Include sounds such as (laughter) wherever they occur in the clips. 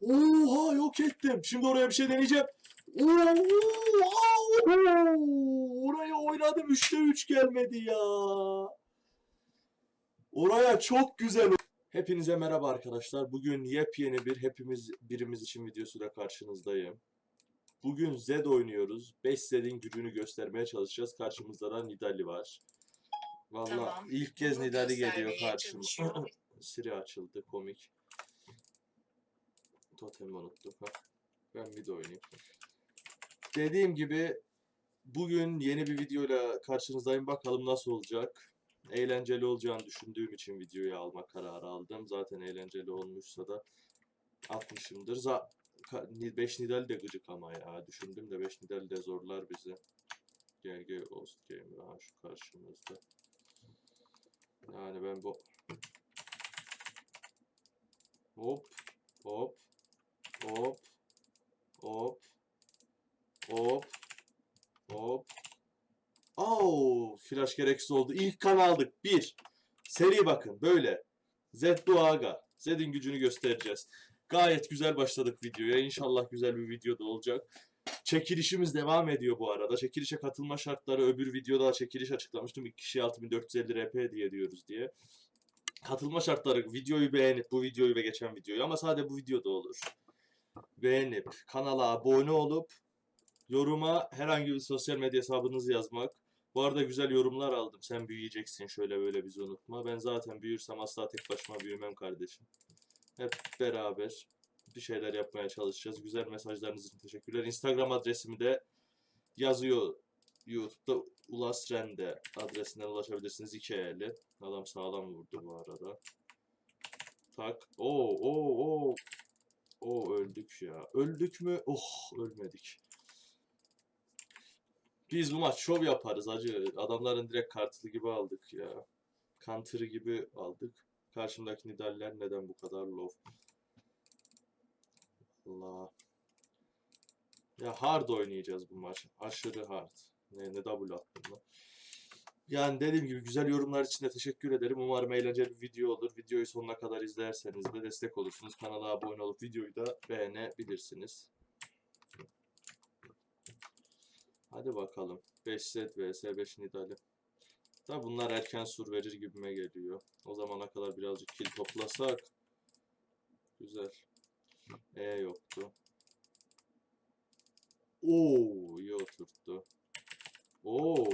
Oha yok ettim. Şimdi oraya bir şey deneyeceğim. Oha! Oraya oynadım 3'te 3 gelmedi ya. Oraya çok güzel. Hepinize merhaba arkadaşlar. Bugün yepyeni bir hepimiz birimiz için videosuyla karşınızdayım. Bugün Zed oynuyoruz. 5 Zed'in gücünü göstermeye çalışacağız. Karşımızda da Nidali var. Vallahi Tamam. ilk kez Bunu Nidali geliyor karşıma. (clears throat) Siri açıldı komik. Totemi unuttum. Ben bir de oynayayım. Dediğim gibi bugün yeni bir videoyla karşınızdayım. Bakalım nasıl olacak. Eğlenceli olacağını düşündüğüm için videoyu alma kararı aldım. Zaten eğlenceli olmuşsa da atmışımdır. Za 5 Nidal de gıcık ama ya. Düşündüm de 5 Nidal de zorlar bizi. Gel gel Ghost Gamer. Ha şu karşımızda. Yani ben bu Hop, hop, hop, hop, hop, hop. Oo, flash gereksiz oldu. İlk kan aldık. Bir. Seri bakın böyle. Zed Duaga. Zed'in gücünü göstereceğiz. Gayet güzel başladık videoya. İnşallah güzel bir video da olacak. Çekilişimiz devam ediyor bu arada. Çekilişe katılma şartları öbür videoda çekiliş açıklamıştım. 2 kişiye 6450 RP hediye ediyoruz diye katılma şartları videoyu beğenip bu videoyu ve geçen videoyu ama sadece bu videoda olur. Beğenip kanala abone olup yoruma herhangi bir sosyal medya hesabınızı yazmak. Bu arada güzel yorumlar aldım. Sen büyüyeceksin şöyle böyle bizi unutma. Ben zaten büyürsem asla tek başıma büyümem kardeşim. Hep beraber bir şeyler yapmaya çalışacağız. Güzel mesajlarınız için teşekkürler. Instagram adresimi de yazıyor YouTube'da Ulas Rende adresinden ulaşabilirsiniz. İki eli. Adam sağlam vurdu bu arada. Tak. Oo oo oo. Oo öldük ya. Öldük mü? Oh ölmedik. Biz bu maç şov yaparız acı. Adamların direkt kartlı gibi aldık ya. Counter'ı gibi aldık. Karşımdaki Nidaller neden bu kadar low? Allah. Ya hard oynayacağız bu maç. Aşırı hard. Ne, ne double attım lan. Yani dediğim gibi güzel yorumlar için de teşekkür ederim. Umarım eğlenceli bir video olur. Videoyu sonuna kadar izlerseniz de destek olursunuz. Kanala abone olup videoyu da beğenebilirsiniz. Hadi bakalım. 5 set vs 5 Nidali. Da bunlar erken sur verir gibime geliyor. O zamana kadar birazcık kill toplasak. Güzel. E yoktu. Oo, iyi oturttu. Oo.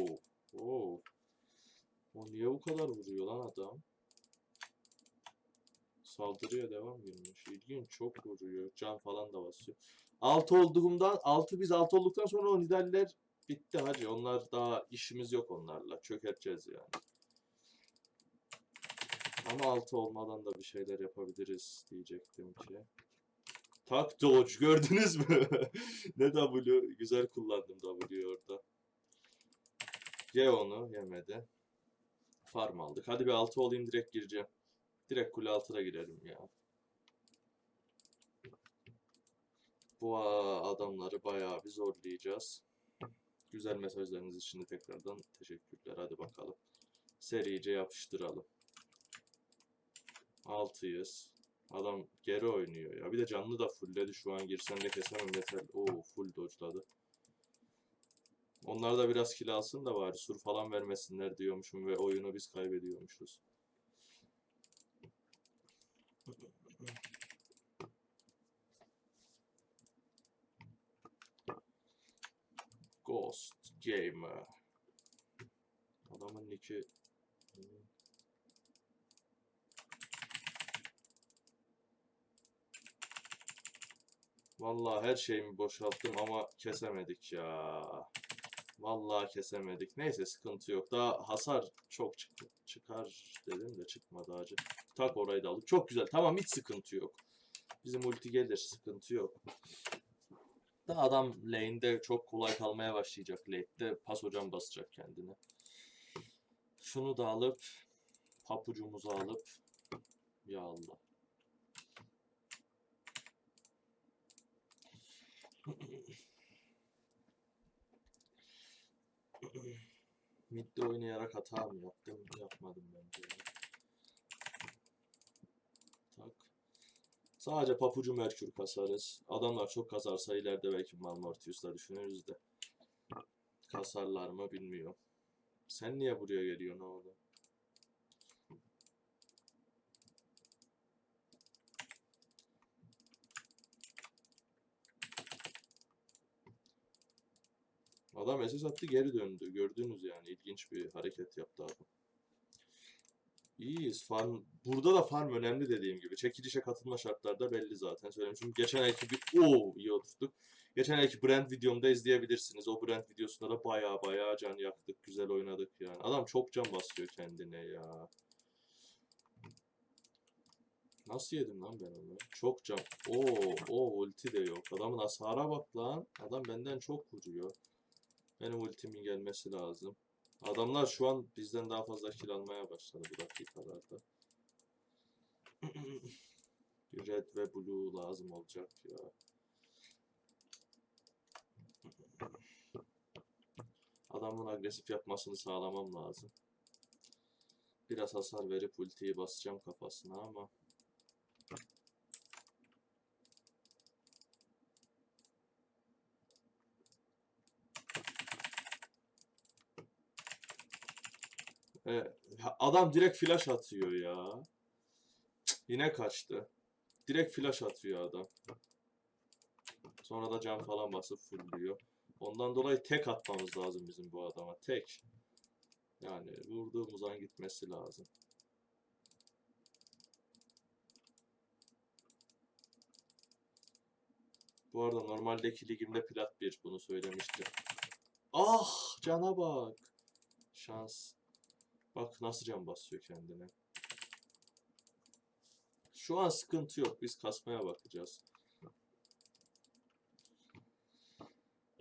Kadar vuruyor lan adam? Saldırıya devam girmiş. İlginç çok vuruyor. Can falan da basıyor. 6 olduğumdan 6 biz 6 olduktan sonra o nidaller bitti hacı. Onlar daha işimiz yok onlarla. Çökerteceğiz yani. Ama 6 olmadan da bir şeyler yapabiliriz diyecektim ki. Tak dodge gördünüz mü? (laughs) ne W? Güzel kullandım W'yu orada. Ye onu yemedi. Farm aldık. Hadi bir 6 olayım direkt gireceğim. Direkt kule altına girelim ya. Bu adamları bayağı bir zorlayacağız. Güzel mesajlarınız için de tekrardan teşekkürler. Hadi bakalım. Serice yapıştıralım. 6'yız. Adam geri oynuyor ya. Bir de canlı da fullledi. Şu an girsen de kesemem yeter. Oo full dodge'ladı. Onlar da biraz kill alsın da bari sur falan vermesinler diyormuşum ve oyunu biz kaybediyormuşuz. Ghost Gamer. Adamın nicki Vallahi her şeyimi boşalttım ama kesemedik ya. Vallahi kesemedik. Neyse sıkıntı yok. Daha hasar çok çık çıkar dedim de çıkmadı acı. Tak orayı da alıp. Çok güzel. Tamam hiç sıkıntı yok. Bizim ulti gelir. Sıkıntı yok. Da adam lane'de çok kolay kalmaya başlayacak. Late'de pas hocam basacak kendini. Şunu da alıp papucumuzu alıp ya Allah. Mid'de oynayarak hata mı yaptım? Yapmadım bence. Tak. Sadece papucu Merkür kasarız. Adamlar çok kasarsa ileride belki Malmortius'la düşünürüz de. Kasarlar mı bilmiyorum. Sen niye buraya geliyorsun oğlum? Adam SS attı geri döndü. Gördünüz yani. ilginç bir hareket yaptı adam. İyiyiz. Farm... Burada da farm önemli dediğim gibi. Çekilişe katılma şartları da belli zaten. Söylemişim. Geçen ayki bir... Oo iyi oturttuk. Geçen ayki brand videomda izleyebilirsiniz. O brand videosunda da baya baya can yaktık. Güzel oynadık yani. Adam çok can basıyor kendine ya. Nasıl yedim lan ben onu? Çok can. Oo, o ulti de yok. Adamın hasara bak lan. Adam benden çok vuruyor. Benim ultimin gelmesi lazım. Adamlar şu an bizden daha fazla kill almaya başladı bu dakikalarda. Red ve blue lazım olacak ya. Adamın agresif yapmasını sağlamam lazım. Biraz hasar verip ultiyi basacağım kafasına ama. E, adam direkt flash atıyor ya. Yine kaçtı. Direkt flash atıyor adam. Sonra da cam falan basıp fullüyor. Ondan dolayı tek atmamız lazım bizim bu adama. Tek. Yani vurduğumuz an gitmesi lazım. Bu arada normaldeki ligimde plat 1 bunu söylemiştim. Ah cana bak. Şans. Bak nasıl can basıyor kendine. Şu an sıkıntı yok. Biz kasmaya bakacağız.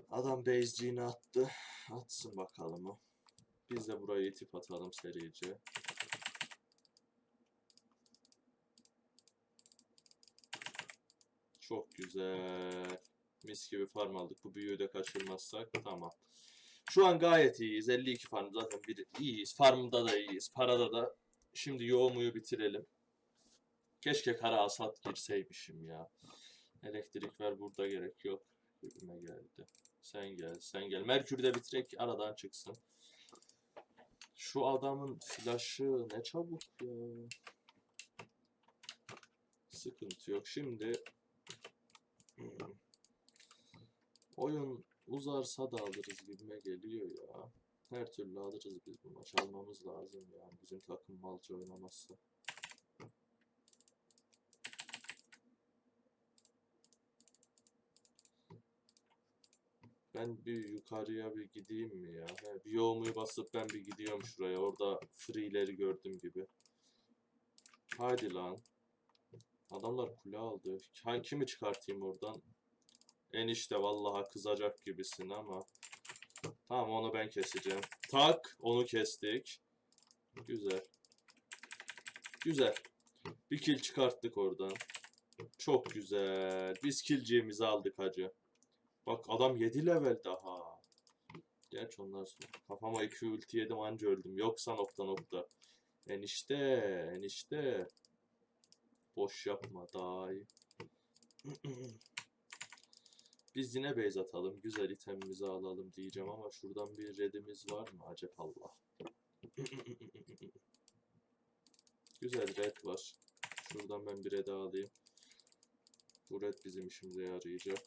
Adam base'ciğini attı. Atsın bakalım o. Biz de buraya itip atalım serice. Çok güzel. Mis gibi farm aldık. Bu büyüğü de kaçırmazsak tamam. Şu an gayet iyiyiz. 52 farm zaten bir iyiyiz. Farmda da iyiyiz. Parada da. Şimdi yoğumuyu bitirelim. Keşke kara asat girseymişim ya. Elektrik ver burada gerek yok. Gibime geldi. Sen gel, sen gel. Merkür de bitirek aradan çıksın. Şu adamın flaşı ne çabuk ya. Sıkıntı yok. Şimdi hmm, oyun uzarsa da alırız gibime geliyor ya. Her türlü alırız biz bu maç. Almamız lazım yani. Bizim takım malca oynamazsa. Ben bir yukarıya bir gideyim mi ya? He, bir yoğumuyu basıp ben bir gidiyorum şuraya. Orada free'leri gördüm gibi. Haydi lan. Adamlar kule aldı. Ha, kimi çıkartayım oradan? Enişte vallahi kızacak gibisin ama. Tamam onu ben keseceğim. Tak onu kestik. Güzel. Güzel. Bir kill çıkarttık oradan. Çok güzel. Biz killciğimizi aldık hacı. Bak adam 7 level daha. Gerçi ondan sonra kafama 2 ulti yedim anca öldüm. Yoksa nokta nokta. Enişte, enişte. Boş yapma daha iyi. (clears throat) Biz yine base atalım. Güzel itemimizi alalım diyeceğim ama şuradan bir redimiz var mı? Acep Allah. (laughs) Güzel red var. Şuradan ben bir red alayım. Bu red bizim işimize yarayacak.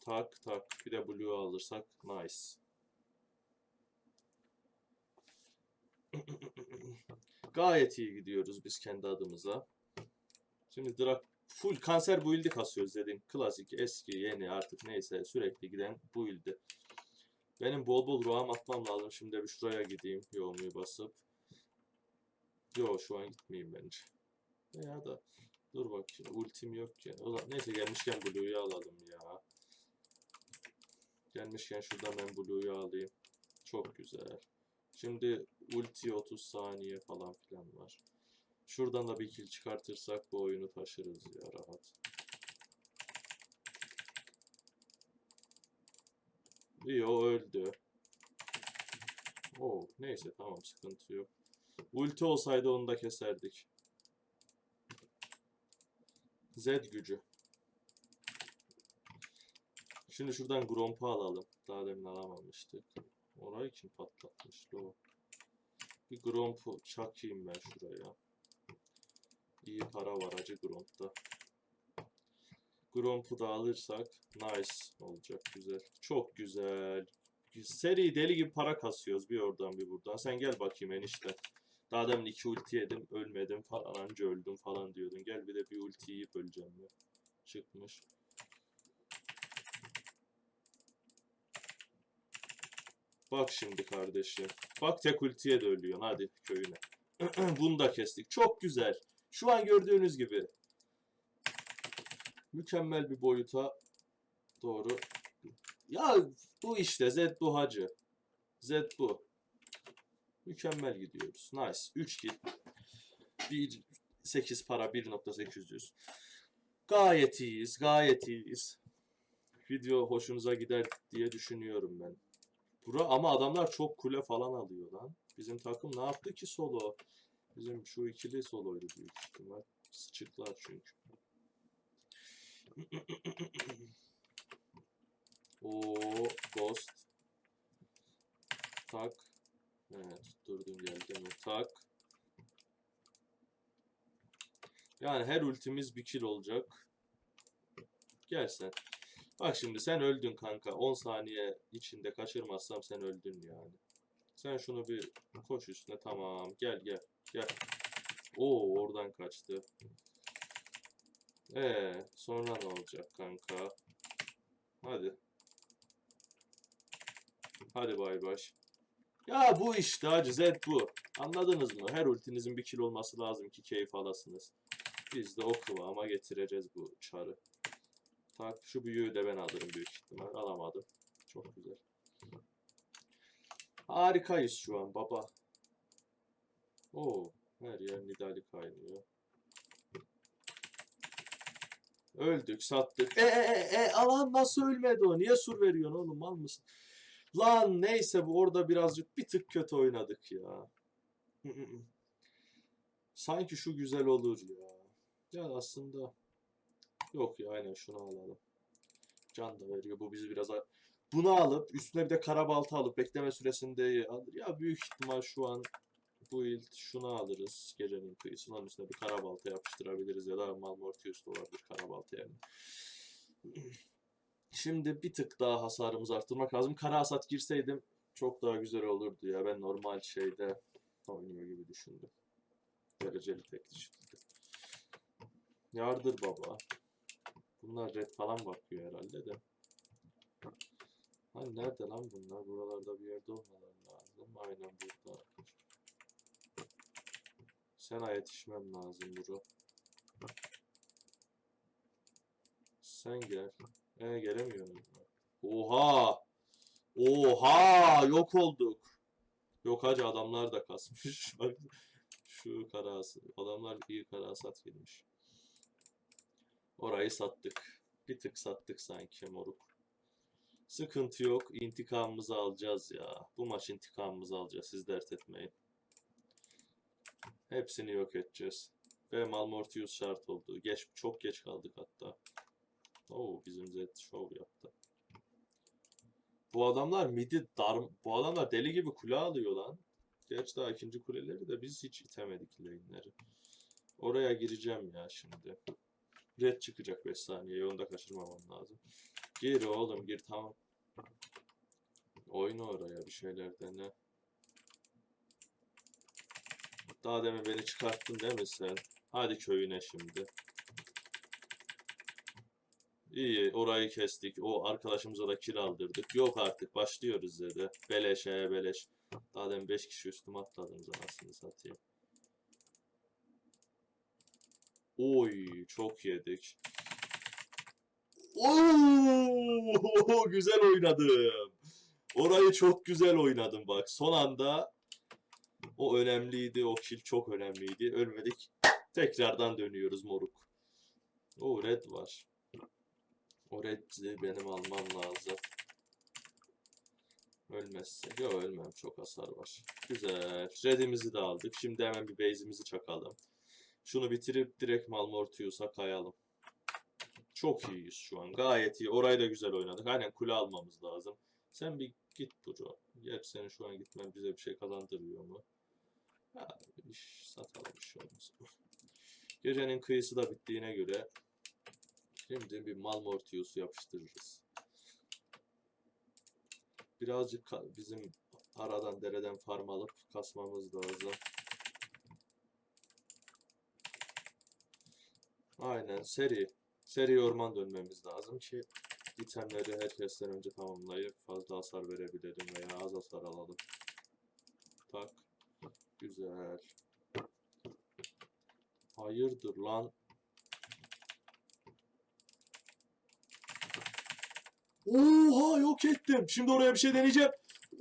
Tak tak. Bir de blue alırsak nice. (laughs) Gayet iyi gidiyoruz biz kendi adımıza. Şimdi Drak full kanser build'i kasıyoruz dedim. Klasik, eski, yeni artık neyse sürekli giden build'i. Benim bol bol roam atmam lazım. Şimdi bir şuraya gideyim. Yoğumuyu basıp. Yo şu an gitmeyeyim bence. Ya da dur bakayım. Ultim yok ki. O zaman, neyse gelmişken Blue'yu alalım ya. Gelmişken şuradan ben Blue'yu alayım. Çok güzel. Şimdi ulti 30 saniye falan filan var. Şuradan da bir kill çıkartırsak bu oyunu taşırız ya rahat. İyi o öldü. Oo, neyse tamam sıkıntı yok. Ulti olsaydı onu da keserdik. Z gücü. Şimdi şuradan Gromp'u alalım. Daha demin alamamıştık. Orayı kim patlatmıştı o? Bir Gromp'u çakayım ben şuraya. İyi para var acı Gromp'ta. Gromp'u da alırsak nice olacak güzel. Çok güzel. Seri deli gibi para kasıyoruz bir oradan bir buradan. Sen gel bakayım enişte. Daha demin iki ulti yedim ölmedim falan anca öldüm falan diyordun. Gel bir de bir ulti yiyip öleceğim ya. Çıkmış. Bak şimdi kardeşim. Bak tek ultiye de ölüyorsun. Hadi köyüne. (clears throat) Bunu da kestik. Çok güzel. Şu an gördüğünüz gibi. Mükemmel bir boyuta doğru. Ya bu işte Z bu hacı. Z bu. Mükemmel gidiyoruz. Nice. 3 kill. 1 8 para 1.800. Gayet iyiyiz. Gayet iyiyiz. Video hoşunuza gider diye düşünüyorum ben. Bura ama adamlar çok kule falan alıyor lan. Bizim takım ne yaptı ki solo? Bizim şu ikili soloydu büyük ihtimal. Sıçıklar çünkü. (clears throat) O Ghost. Tak. Evet, tutturdum geldi mi? Tak. Yani her ultimiz bir kill olacak. Gel sen. Bak şimdi sen öldün kanka. 10 saniye içinde kaçırmazsam sen öldün yani. Sen şunu bir koş üstüne tamam. Gel gel gel. Oo oradan kaçtı. Ee sonra ne olacak kanka? Hadi. Hadi bay baş. Ya bu işte hacı Zed bu. Anladınız mı? Her ultinizin bir kill olması lazım ki keyif alasınız. Biz de o kıvama getireceğiz bu çarı. Tak şu büyüğü de ben alırım büyük ihtimal. Alamadım. Çok güzel. Harikayız şu an baba. Oo, her yer Nidali kaynıyor. Öldük, sattık. E e e e alan nasıl ölmedi o? Niye sur veriyorsun oğlum mal mısın? Lan neyse bu orada birazcık bir tık kötü oynadık ya. Sanki şu güzel olur ya. Ya aslında yok ya aynen şunu alalım. Can da veriyor. Bu bizi biraz bunu alıp üstüne bir de karabalta alıp bekleme süresinde alır. Ya büyük ihtimal şu an bu yıl şunu alırız. Gecenin kıyısının Onun üstüne bir karabalta yapıştırabiliriz ya da Malmortius da olabilir karabalta yani. (clears throat) Şimdi bir tık daha hasarımızı arttırmak lazım. Kara hasat girseydim çok daha güzel olurdu ya. Ben normal şeyde oynuyor gibi düşündüm. Dereceli tek düşündüm. Yardır baba. Bunlar red falan bakıyor herhalde de. Hani nerede lan bunlar? Buralarda bir yerde olmaları lazım. Aynen burada. Sana yetişmem lazım bro. Sen gel. E gelemiyorum. Oha! Oha! Yok olduk. Yok hacı adamlar da kasmış. (laughs) Şu karası. Adamlar iyi karasat girmiş. Orayı sattık. Bir tık sattık sanki moruk. Sıkıntı yok. İntikamımızı alacağız ya. Bu maç intikamımızı alacağız. Siz dert etmeyin. Hepsini yok edeceğiz. Ve Malmortius şart oldu. Geç, çok geç kaldık hatta. Oo bizim Zed show yaptı. Bu adamlar midi dar... Bu adamlar deli gibi kule alıyor lan. Gerçi daha ikinci kuleleri de biz hiç itemedik lane'leri. Oraya gireceğim ya şimdi. Red çıkacak 5 saniye. Onu da kaçırmamam lazım. Gir oğlum gir tamam. Oyna oraya bir şeyler dene. Daha demin beni çıkarttın değil mi sen? Hadi köyüne şimdi. İyi orayı kestik. O arkadaşımıza da kill aldırdık. Yok artık başlıyoruz dedi. Beleş beleş. Daha demin 5 kişi üstüme atladınız anasını satayım. Oy çok yedik. Oo (laughs) güzel oynadım. Orayı çok güzel oynadım bak. Son anda o önemliydi. O kill çok önemliydi. Ölmedik. Tekrardan dönüyoruz moruk. O red var. O red'i benim almam lazım. Ölmezse. Yok ölmem. Çok hasar var. Güzel. Red'imizi de aldık. Şimdi hemen bir base'imizi çakalım. Şunu bitirip direkt Malmortius'a kayalım. Çok iyiyiz şu an. Gayet iyi. Orayı da güzel oynadık. Aynen kule almamız lazım. Sen bir git bro. Gerçi senin şu an gitmen bize bir şey kazandırmıyor mu? Satalım bir şey. Gecenin kıyısı da bittiğine göre şimdi bir Malmortius'u yapıştırırız. Birazcık bizim aradan dereden farm alıp kasmamız lazım. Aynen seri. Seri orman dönmemiz lazım ki itemleri herkesten önce tamamlayıp fazla hasar verebilelim veya az hasar alalım. Tak. Güzel. Hayırdır lan? Oha yok ettim. Şimdi oraya bir şey deneyeceğim.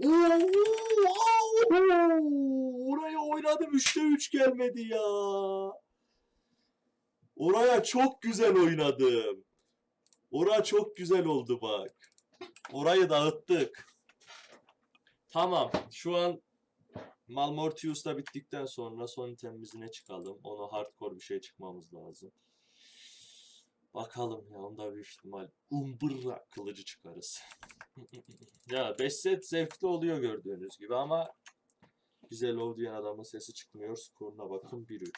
Oha! Oraya oynadım 3'te 3 gelmedi ya. Oraya çok güzel oynadım. Ora çok güzel oldu bak. Orayı dağıttık. Tamam. Şu an Malmortius da bittikten sonra son itemimizine çıkalım. Ona hardcore bir şey çıkmamız lazım. Bakalım ya onda büyük ihtimal Umbra kılıcı çıkarız. (laughs) ya 5 set zevkli oluyor gördüğünüz gibi ama bize low diyen adamın sesi çıkmıyor. Skoruna bakın 1-3.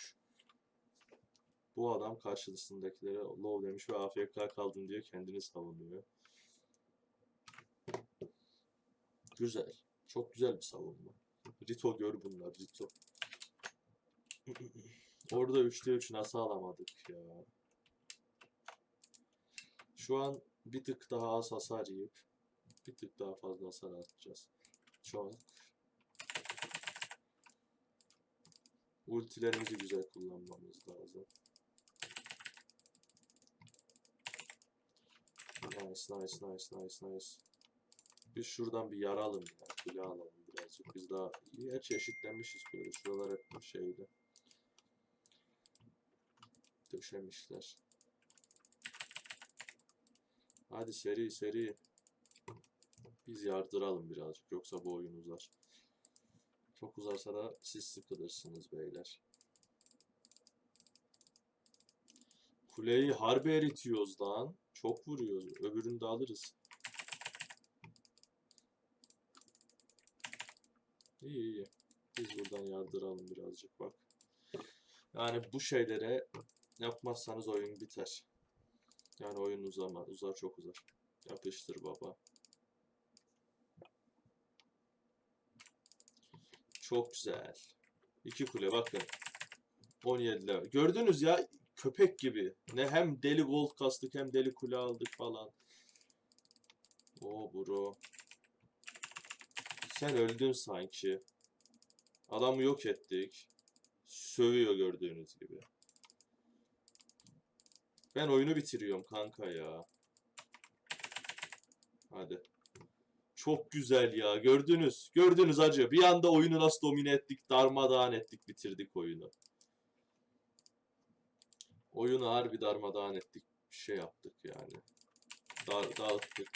Bu adam karşısındakilere low demiş ve AFK kaldım diyor kendini savunuyor. Güzel. Çok güzel bir savunma. Rito gör bunlar Rito. Orada 3'te 3 nasıl alamadık ya. Şu an bir tık daha az hasar yiyip bir tık daha fazla hasar atacağız. Çok. Ultilerimizi güzel kullanmamız lazım. Nice, nice, nice, nice, nice. Biz şuradan bir yaralım ya. Kule alalım birazcık. Biz daha gerçi eşitlenmişiz kule. Şuralar hep şeydi. Döşemişler. Hadi seri seri. Biz yardıralım birazcık. Yoksa bu oyun uzar. Çok uzarsa da siz sıkılırsınız beyler. Kuleyi harbi eritiyoruz lan. Çok vuruyoruz. Öbürünü de alırız. İyi iyi. Biz buradan yardıralım birazcık bak. Yani bu şeylere yapmazsanız oyun biter. Yani oyun uzama, uzar çok uzar. Yapıştır baba. Çok güzel. İki kule bakın. 17 level. Gördünüz ya köpek gibi. Ne hem deli gold kastık hem deli kule aldık falan. Oo bro. Sen öldün sanki. Adamı yok ettik. Sövüyor gördüğünüz gibi. Ben oyunu bitiriyorum kanka ya. Hadi. Çok güzel ya. Gördünüz. Gördünüz acı. Bir anda oyunu nasıl domine ettik. Darmadağın ettik. Bitirdik oyunu. Oyunu harbi darmadağın ettik. Bir şey yaptık yani. Da dağıttık.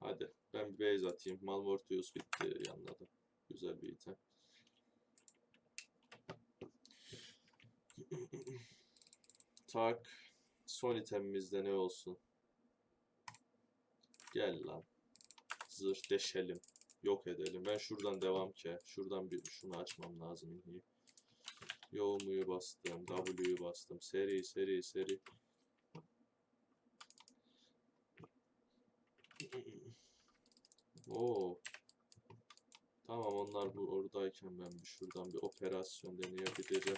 Hadi. Ben bir base atayım. Malmortius bitti yanladı. Güzel bir item. (clears throat) Tak. Son itemimizde ne olsun? Gel lan. Zırh deşelim. Yok edelim. Ben şuradan devam ki. Şuradan bir şunu açmam lazım. Yoğumuyu bastım. W'yu bastım. Seri seri seri. Oo. Tamam onlar bu oradayken ben bir şuradan bir operasyon deneyebilirim.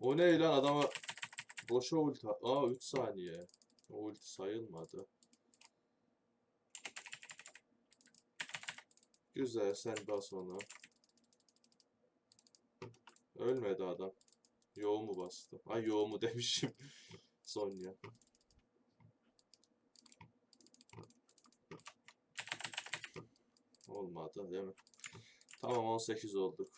O ne lan adama boşa ulti. Aa 3 saniye. O ulti sayılmadı. Güzel sen bas onu. Ölmedi adam. Yoğumu bastı. Ay yoğumu (laughs) demişim. Sonya. Olmadı değil mi? Tamam 18 olduk.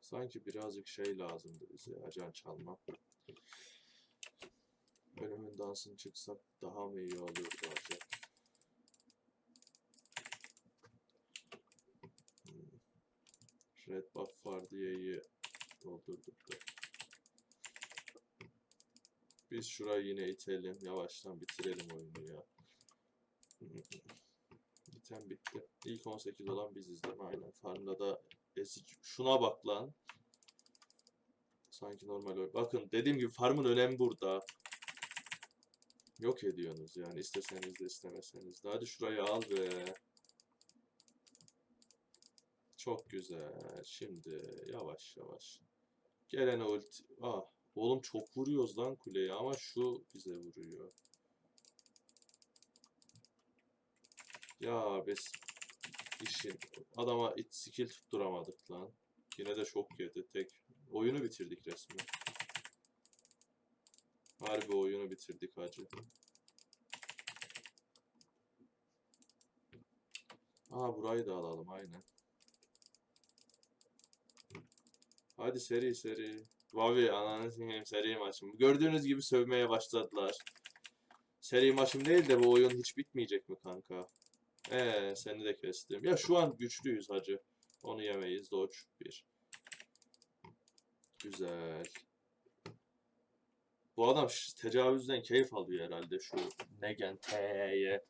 Sanki birazcık şey lazımdı bize acan çalma. Ölümün dansını çıksak daha mı iyi olurdu acaba? Hmm. Red buff var diye iyi doldurduk da. Biz şurayı yine itelim. Yavaştan bitirelim oyunu ya. (laughs) Biten bitti. İlk 18 olan biziz değil mi? Aynen. Farmda da ezik. Şuna bak lan. Sanki normal oyun. Bakın dediğim gibi farmın önemi burada. Yok ediyorsunuz yani isteseniz de istemeseniz de. Hadi şurayı al be. Çok güzel. Şimdi yavaş yavaş. Gelene ulti. Ah, oğlum çok vuruyoruz lan kuleye ama şu bize vuruyor. Ya biz işin adama it skill tutturamadık lan. Yine de çok yedi tek. Oyunu bitirdik resmen. Harbi oyunu bitirdik hacı. Aa burayı da alalım aynen. Hadi seri seri. Vavi ananı sikeyim seri maçım. Gördüğünüz gibi sövmeye başladılar. Seri maçım değil de bu oyun hiç bitmeyecek mi kanka? Ee seni de kestim. Ya şu an güçlüyüz hacı. Onu yemeyiz. Dodge 1. Güzel. Bu adam tecavüzden keyif alıyor herhalde şu Negen T'ye.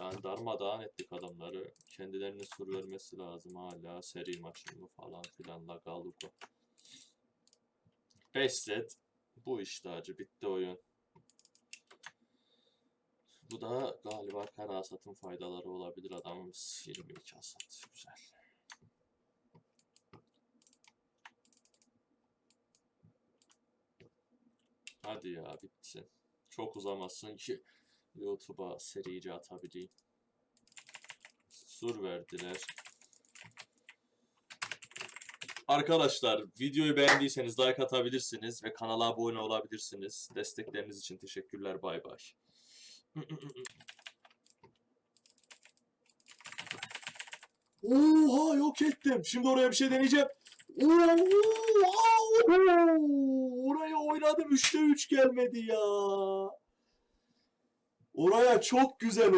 Yani darmadağın ettik adamları. Kendilerine sur vermesi lazım hala. Seri maçı mı falan filanla Galugo. 5 set. Bu işte acı. Bitti oyun. Bu da galiba kara hasatın faydaları olabilir adamımız. 22 hasat. Güzel. Hadi ya bitsin. Çok uzamasın ki YouTube'a serice atabileyim. Sur verdiler. Arkadaşlar videoyu beğendiyseniz like atabilirsiniz ve kanala abone olabilirsiniz. Destekleriniz için teşekkürler. Bay bay. Oha yok ettim. Şimdi oraya bir şey deneyeceğim. Oha! Oraya oynadım 3'te 3 gelmedi ya. Oraya çok güzel